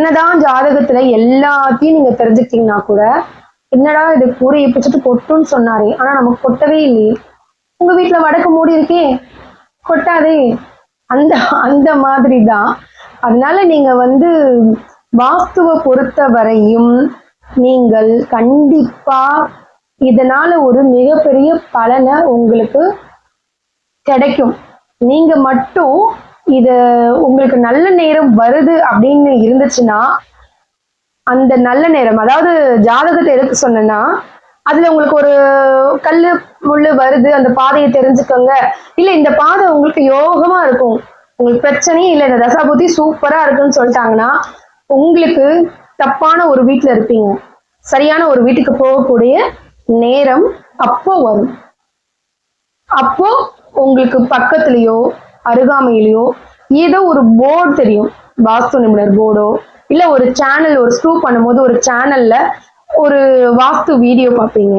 என்னதான் ஜாதகத்துல எல்லாத்தையும் நீங்க தெரிஞ்சுக்கிட்டீங்கன்னா கூட என்னடா இது கூரையை பிடிச்சிட்டு கொட்டுன்னு சொன்னாரே ஆனா நமக்கு கொட்டவே இல்லையே. உங்க வீட்டுல வடக்கு மூடி இருக்கே கொட்டாதே. அந்த அந்த மாதிரி தான் அதனால நீங்க வந்து வாஸ்துவை பொறுத்த வரையும் நீங்கள் கண்டிப்பா இதனால ஒரு மிகப்பெரிய பலனை உங்களுக்கு கிடைக்கும். நீங்க மட்டும் இது உங்களுக்கு நல்ல நேரம் வருது அப்படின்னு இருந்துச்சுன்னா அந்த நல்ல நேரம் அதாவது ஜாதகத்தை எடுத்து சொன்னேன்னா அதுல உங்களுக்கு ஒரு கல்லு முள்ளு வருது அந்த பாதையை தெரிஞ்சுக்கோங்க. இல்ல இந்த பாதை உங்களுக்கு யோகமா இருக்கும். உங்களுக்கு பிரச்சனையே இல்லை இந்த தசாபுத்தி சூப்பரா இருக்குன்னு சொல்லிட்டாங்கன்னா உங்களுக்கு தப்பான ஒரு வீட்டுல இருப்பீங்க. சரியான ஒரு வீட்டுக்கு போகக்கூடிய நேரம் அப்போ வரும். அப்போ உங்களுக்கு பக்கத்துலயோ அருகாமையிலையோ ஏதோ ஒரு போர்டு தெரியும். வாஸ்து நிபுணர் போர்டோ இல்ல ஒரு சேனல் ஒரு ஸ்க்ரூ பண்ணும்போது ஒரு சேனல்ல ஒரு வாஸ்து வீடியோ பார்ப்பீங்க.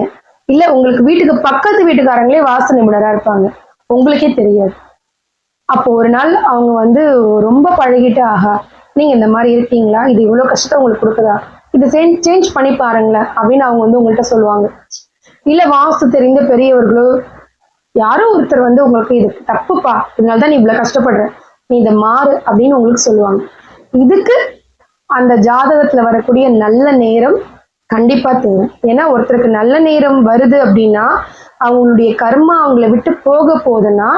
இல்ல உங்களுக்கு வீட்டுக்கு பக்கத்து வீட்டுக்காரங்களே வாஸ்து நிபுணராக இருப்பாங்க. உங்களுக்கே தெரியாது. அப்போ ஒரு நாள் அவங்க வந்து ரொம்ப பழகிட்டு ஆகா நீங்க இந்த மாதிரி இருக்கீங்களா? இது இவ்வளவு கஷ்டத்தை உங்களுக்கு கொடுக்குதா? இது சேஞ்ச் பண்ணி பாருங்களேன் அப்படின்னு அவங்க வந்து உங்கள்கிட்ட சொல்லுவாங்க. இல்ல வாஸ்து தெரிந்த பெரியவர்களோ யாரோ ஒருத்தர் வந்து உங்களுக்கு இது தப்புப்பா இதனால தான் நீ இவ்வளவு கஷ்டப்படுற நீ இதை மாறு அப்படின்னு உங்களுக்கு சொல்லுவாங்க. இதுக்கு அந்த ஜாதகத்துல வரக்கூடிய நல்ல நேரம் கண்டிப்பா தேவை. ஏன்னா ஒருத்தருக்கு நல்ல நேரம் வருது அப்படின்னா அவங்களுடைய கர்மா அவங்கள விட்டு போக போகுதுன்னா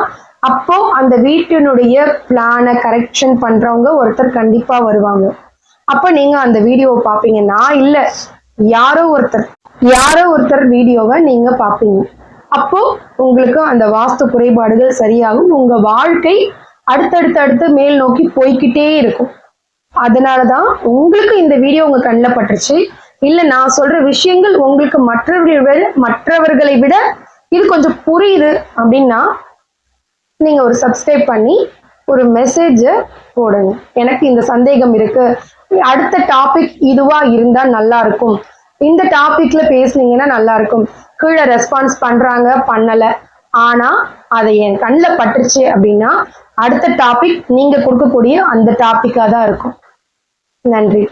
அப்போ அந்த வீட்டினுடைய பிளானை கரெக்ஷன் பண்றவங்க ஒருத்தர் கண்டிப்பா வருவாங்க. அப்ப நீங்க அந்த வீடியோவை பார்ப்பீங்க. நான் இல்ல யாரோ ஒருத்தர் யாரோ ஒருத்தர் வீடியோவை நீங்க பார்ப்பீங்க. அப்போ உங்களுக்கு அந்த வாஸ்து குறைபாடுகள் சரியாகும். உங்க வாழ்க்கை அடுத்தடுத்து அடுத்து மேல் நோக்கி போய்கிட்டே இருக்கும். அதனாலதான் உங்களுக்கு இந்த வீடியோ உங்க கண்ணில் பட்டுருச்சு. இல்ல நான் சொல்ற விஷயங்கள் உங்களுக்கு மற்றவர்களை விட மற்றவர்களை விட இது கொஞ்சம் புரியுது அப்படின்னா நீங்க ஒரு சப்ஸ்கிரைப் பண்ணி ஒரு மெசேஜ போடுங்க. எனக்கு இந்த சந்தேகம் இருக்கு. அடுத்த டாபிக் இதுவா இருந்தா நல்லா இருக்கும். இந்த டாபிக்ல பேசுனீங்கன்னா நல்லா இருக்கும் கீழே ரெஸ்பான்ஸ் பண்றாங்க பண்ணல. ஆனா அதை என் கண்ணில் பட்டுருச்சு அப்படின்னா அடுத்த டாபிக் நீங்க கொடுக்கக்கூடிய அந்த டாப்பிக்காக தான் இருக்கும். நன்றி.